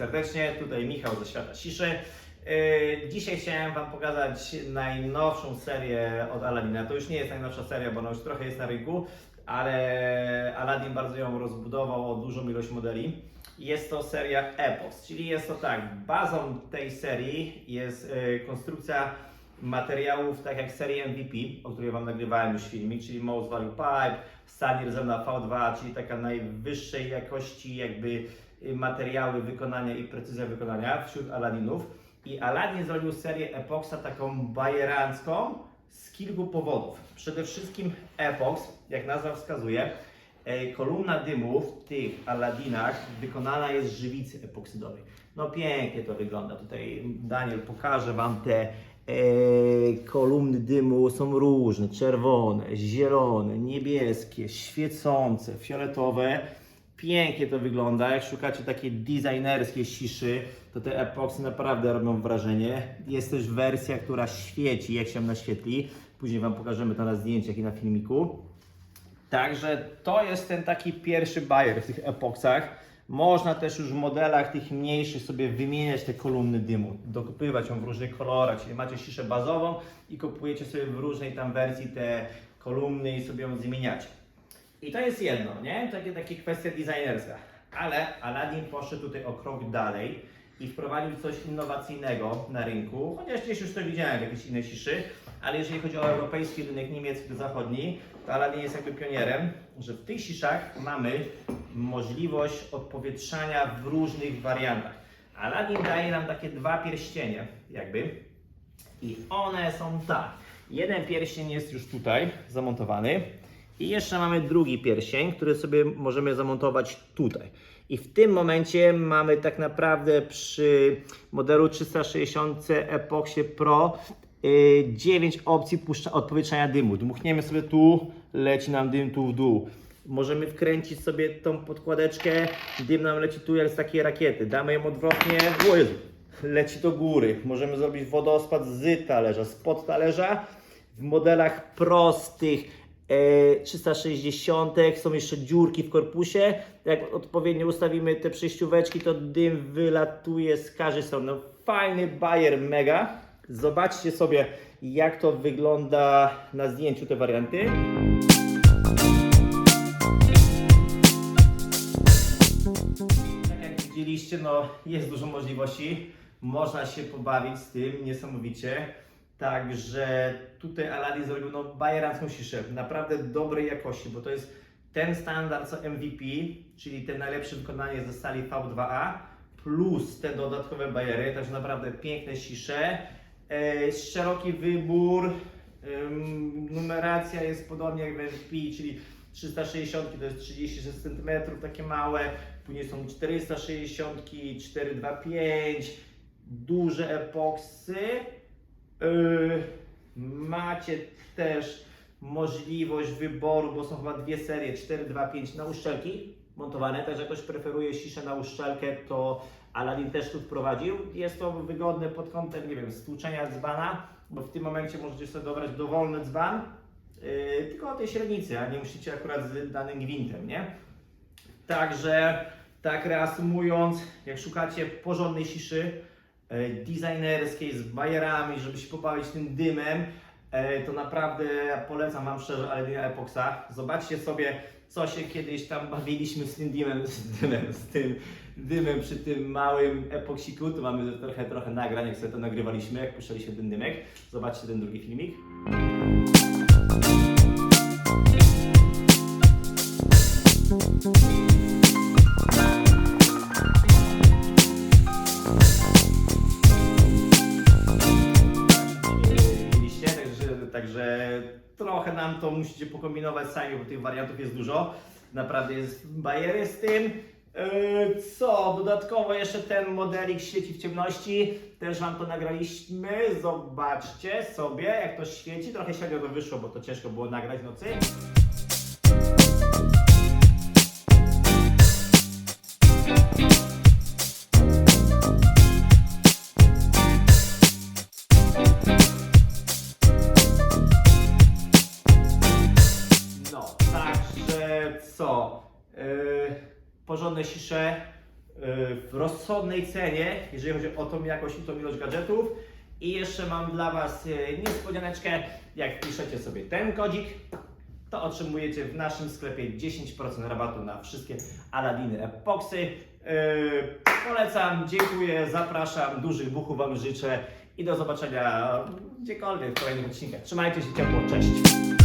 Serdecznie, tutaj Michał ze Świata Ciszy. Yy, Dzisiaj chciałem Wam pokazać najnowszą serię od Aladdina. To już nie jest najnowsza seria, bo ona już trochę jest na rynku, ale Aladdin bardzo ją rozbudował o dużą ilość modeli. Jest to seria Epos, czyli jest to tak, bazą tej serii jest yy, konstrukcja materiałów, tak jak serii MVP, o której Wam nagrywałem już filmik, czyli Most Value Pipe, Sunny Rezerna V2, czyli taka najwyższej jakości jakby y, materiały wykonania i precyzja wykonania wśród Aladdinów. I Aladdin zrobił serię Epoxa taką bajerancką z kilku powodów. Przede wszystkim Epox, jak nazwa wskazuje, e, kolumna dymu w tych Aladdinach wykonana jest z żywicy epoksydowej. No pięknie to wygląda. Tutaj Daniel pokaże Wam te kolumny dymu są różne, czerwone, zielone, niebieskie, świecące, fioletowe. Pięknie to wygląda. Jak szukacie takiej designerskiej ciszy, to te epoksy naprawdę robią wrażenie. Jest też wersja, która świeci, jak się naświetli. Później Wam pokażemy to na zdjęciach i na filmiku. Także to jest ten taki pierwszy bajer w tych epoksach. Można też już w modelach tych mniejszych sobie wymieniać te kolumny dymu, dokupywać ją w różnych kolorach, czyli macie ciszę bazową i kupujecie sobie w różnej tam wersji te kolumny i sobie ją zmieniacie. I to jest jedno, nie? Takie, takie kwestia designerska. Ale Aladdin poszedł tutaj o krok dalej i wprowadził coś innowacyjnego na rynku, chociaż gdzieś już to widziałem w jakiejś innej ciszy, ale jeżeli chodzi o europejski rynek niemiecki zachodni, to Aladdin jest jakby pionierem, że w tych ciszach mamy możliwość odpowietrzania w różnych wariantach. Aladdin daje nam takie dwa pierścienie, jakby, i one są tak. Jeden pierścień jest już tutaj zamontowany. I jeszcze mamy drugi pierścień, który sobie możemy zamontować tutaj. I w tym momencie mamy tak naprawdę przy modelu 360 Epoxie Pro yy, 9 opcji puszcza- odpowietrzania dymu. Dmuchniemy sobie tu, leci nam dym tu w dół. Możemy wkręcić sobie tą podkładeczkę, dym nam leci tu jak z takiej rakiety. Damy ją odwrotnie, o Jezu, leci do góry. Możemy zrobić wodospad z talerza, spod talerza. W modelach prostych e, 360 są jeszcze dziurki w korpusie. Jak odpowiednio ustawimy te przejścióweczki, to dym wylatuje z każdej strony. No, fajny bajer, mega. Zobaczcie sobie, jak to wygląda na zdjęciu te warianty. Widzieliście, no jest dużo możliwości. Można się pobawić z tym niesamowicie. Także tutaj Aladdin zrobił no, bajerancką ciszę, naprawdę dobrej jakości, bo to jest ten standard co MVP, czyli te najlepsze wykonanie ze stali V2A, plus te dodatkowe bajery, także naprawdę piękne cisze, e, szeroki wybór, ym, numeracja jest podobnie jak w MVP, czyli 360 to jest 36 cm, takie małe, później są 460, 425, duże epoksy, Yy, macie też możliwość wyboru, bo są chyba dwie serie 4, 2, 5 na uszczelki montowane, także ktoś preferuje ciszę na uszczelkę, to Aladdin też tu wprowadził. Jest to wygodne pod kątem, nie wiem, stłuczenia dzbana, bo w tym momencie możecie sobie dobrać dowolny dzban, yy, tylko o tej średnicy, a nie musicie akurat z danym gwintem, nie? Także tak reasumując, jak szukacie porządnej ciszy, e, designerskiej z bajerami, żeby się pobawić tym dymem, e, to naprawdę polecam Wam szczerze Aladdina Epoxa. Zobaczcie sobie, co się kiedyś tam bawiliśmy z tym dymem, z dymem, z tym dymem przy tym małym epoksiku. Tu mamy trochę, trochę nagrań, jak sobie to nagrywaliśmy, jak puszczaliśmy ten dymek. Zobaczcie ten drugi filmik. mieliście, trochę nam to musicie pokombinować sami, bo tych wariantów jest dużo. Naprawdę jest bajery z tym. Yy, Co? Dodatkowo jeszcze ten modelik świeci w ciemności. Też Wam to nagraliśmy. Zobaczcie sobie, jak to świeci. Trochę średnio to wyszło, bo to ciężko było nagrać w nocy. Co? Yy, porządne cisze, w rozsądnej cenie, jeżeli chodzi o tą jakość i tą ilość gadżetów. I jeszcze mam dla Was e, niespodzianeczkę, jak wpiszecie sobie ten kodzik, to otrzymujecie w naszym sklepie 10% rabatu na wszystkie Aladiny Epoxy. Yy, polecam, dziękuję, zapraszam, dużych buchów Wam życzę i do zobaczenia gdziekolwiek w kolejnych odcinkach. Trzymajcie się ciepło, cześć!